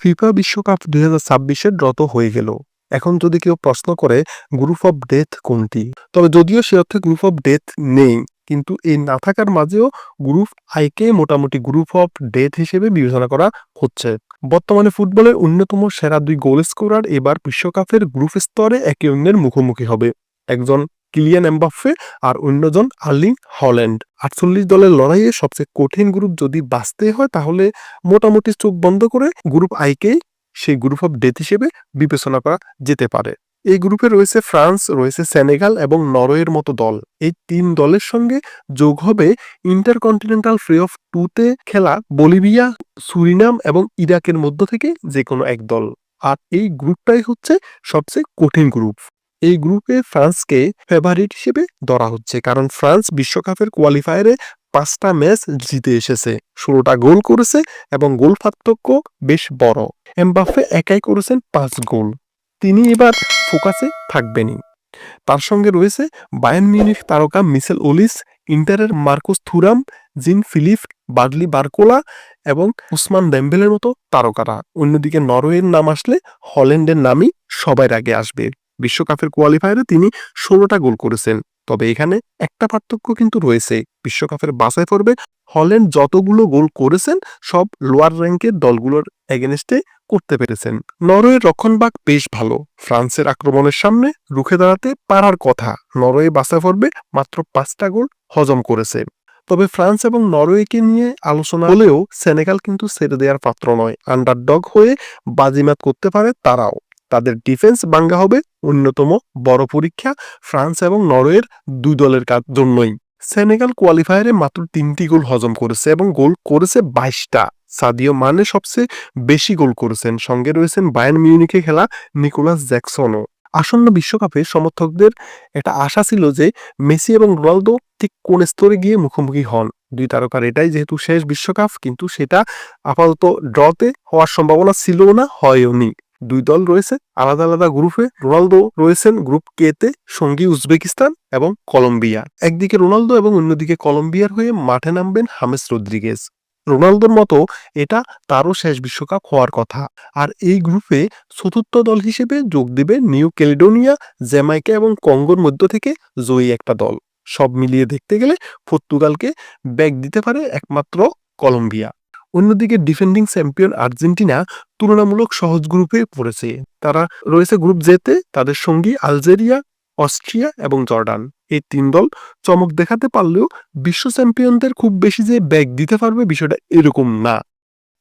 FIFA বিশ্বকাপ দুই হাজার ছাব্বিশের ড্রত হয়ে গেল। এখন যদি কেউ প্রশ্ন করে, গ্রুপ অফ ডেথ কোনটি? তবে যদিও সে অর্থে গ্রুপ অফ ডেথ নেই, কিন্তু এই না থাকার মাঝেও গ্রুপ আইকে মোটামুটি গ্রুপ অফ ডেথ হিসেবে বিবেচনা করা হচ্ছে। বর্তমানে ফুটবলের অন্যতম সেরা দুই গোল স্কোরার এবার বিশ্বকাপের গ্রুপ স্তরে একে অন্যের মুখোমুখি হবে। একজন কিলিয়ান এমবাফে আর অন্যজন আর্লিং হল্যান্ড। আটচল্লিশ দলের লড়াইয়ে সবচেয়ে কঠিন গ্রুপ যদি বাঁচতে হয়, তাহলে মোটামুটি চোখ বন্ধ করে গ্রুপ আইকেই সেই গ্রুপ অফ ডেথ হিসেবে বিবেচনা করা যেতে পারে। এই গ্রুপে রয়েছে ফ্রান্স, রয়েছে সেনেগাল এবং নরওয়ের মতো দল। এই তিন দলের সঙ্গে যোগ হবে ইন্টারকন্টিনেন্টাল ফ্রি অফ টুতে খেলা বলিভিয়া, সুরিনাম এবং ইরাকের মধ্য থেকে যে কোনো এক দল। আর এই গ্রুপটাই হচ্ছে সবচেয়ে কঠিন গ্রুপ। এই গ্রুপে ফ্রান্সকে ফেভারিট হিসেবে ধরা হচ্ছে, কারণ ফ্রান্স বিশ্বকাপের কোয়ালিফায়ারে পাঁচটা ম্যাচ জিতে এসেছে। ষোলোটা গোল করেছে এবং গোল পার্থক্য বেশ বড়। এমবাফে একাই করেছেন পাঁচ গোল। তিনি এবার ফোকাসে থাকবেনই। তার সঙ্গে রয়েছে বায়ান মিউনিখ তারকা Michael Olise, ইন্টারের Marcus Thuram, Jean Philippe, Bradley Barcola এবং উসমান ডেম্বেলের মতো তারকারা। অন্যদিকে নরওয়ের নাম আসলে হল্যান্ডের নামই সবার আগে আসবে। বিশ্বকাপের কোয়ালিফায়ারে তিনি ষোলোটা গোল করেছেন। তবে এখানে একটা পার্থক্য কিন্তু রয়েছে। বিশ্বকাপের বাছাই পর্বে হল্যান্ড যতগুলো গোল করেছেন, সব লোয়ার র্যাঙ্কের দলগুলোর এগেনস্টে করতে পেরেছেন। নরওয়ের রক্ষণবাগ বেশ ভালো। ফ্রান্সের আক্রমণের সামনে রুখে দাঁড়াতে পারার কথা। নরওয়ে বাছাই পর্বে মাত্র পাঁচটা গোল হজম করেছে। তবে ফ্রান্স এবং নরওয়েকে নিয়ে আলোচনা হলেও সেনেগাল কিন্তু ছেড়ে দেওয়ার পাত্র নয়। আন্ডারডগ হয়ে বাজিমাত করতে পারে তারাও। তাদের ডিফেন্স বাঙ্গা হবে অন্যতম বড় পরীক্ষা ফ্রান্স এবং নরওয়ের দুই দলের কাজ জন্যই। সেনেগাল কোয়ালিফায়ারে মাত্র তিনটি গোল হজম করেছে এবং গোল করেছে বাইশটা। সাদিও মানে সবচেয়ে বেশি গোল করেছেন। সঙ্গে রয়েছেন বায়ান মিউনিকে খেলা নিকোলাস জ্যাকসনও আসন্ন বিশ্বকাপে সমর্থকদের এটা আশা ছিল যে মেসি এবং রোনালদো ঠিক কোন স্তরে গিয়ে মুখোমুখি হন। দুই তারকার এটাই যেহেতু শেষ বিশ্বকাপ, কিন্তু সেটা আপাতত ড্রতে হওয়ার সম্ভাবনা ছিল না হয়ওনি দুই দল রয়েছে, আলাদা আলাদা গ্রুপে রোনালদো রয়েছেন গ্রুপ কে তে, সঙ্গী উজবেকিস্তান এবং কলম্বিয়া। একদিকে রোনালদো এবং অন্যদিকে কলম্বিয়ার হয়ে মাঠে নামবেন হামেস রদ্রিগেজ। রোনালদোর মতো এটা তারও শেষ বিশ্বকাপ হওয়ার কথা। আর এই গ্রুপে চতুর্থ দল হিসেবে যোগ দিবে নিউ ক্যালিডোনিয়া, জ্যামাইকা এবং কঙ্গোর মধ্য থেকে জয়ী একটা দল। সব মিলিয়ে দেখতে গেলে পর্তুগালকে ব্যাগ দিতে পারে একমাত্র কলম্বিয়া। অন্যদিকে ডিফেন্ডিং চ্যাম্পিয়ন আর্জেন্টিনা তুলনামূলক সহজ গ্রুপে পড়েছে। তারা রয়েছে গ্রুপ জেতে তাদের সঙ্গী আলজেরিয়া, অস্ট্রিয়া এবং জর্ডান। এই তিন দল চমক দেখাতে পারলেও বিশ্ব চ্যাম্পিয়নদের খুব বেশি যে ব্যাগ দিতে পারবে বিষয়টা এরকম না।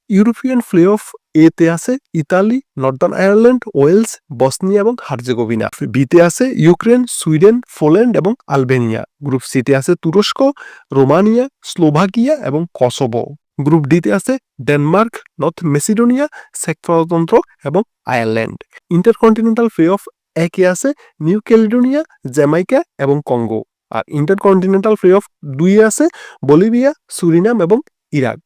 ইউরোপিয়ান প্লে অফ এতে আছে Italy Northern Ireland Wales Bosnia এবং হার্জেগোভিনা বিতে আছে ইউক্রেন সুইডেন পোল্যান্ড এবং আলবেনিয়া গ্রুপ সিতে আছে তুরস্ক রোমানিয়া স্লোভাকিয়া এবং কসোভো গ্রুপ ডিতে আছে ডেনমার্ক, নর্থ মেসিডোনিয়া সেক প্রজাতন্ত্র এবং আয়ারল্যান্ড। ইন্টারকন্টিনেন্টাল ফ্রি অফ একে আছে নিউ ক্যালিডোনিয়া, জ্যামাইকা এবং কঙ্গো। আর ইন্টারকন্টিনেন্টাল ফ্রি অফ দুই আছে বলিভিয়া, সুরিনাম এবং ইরাক।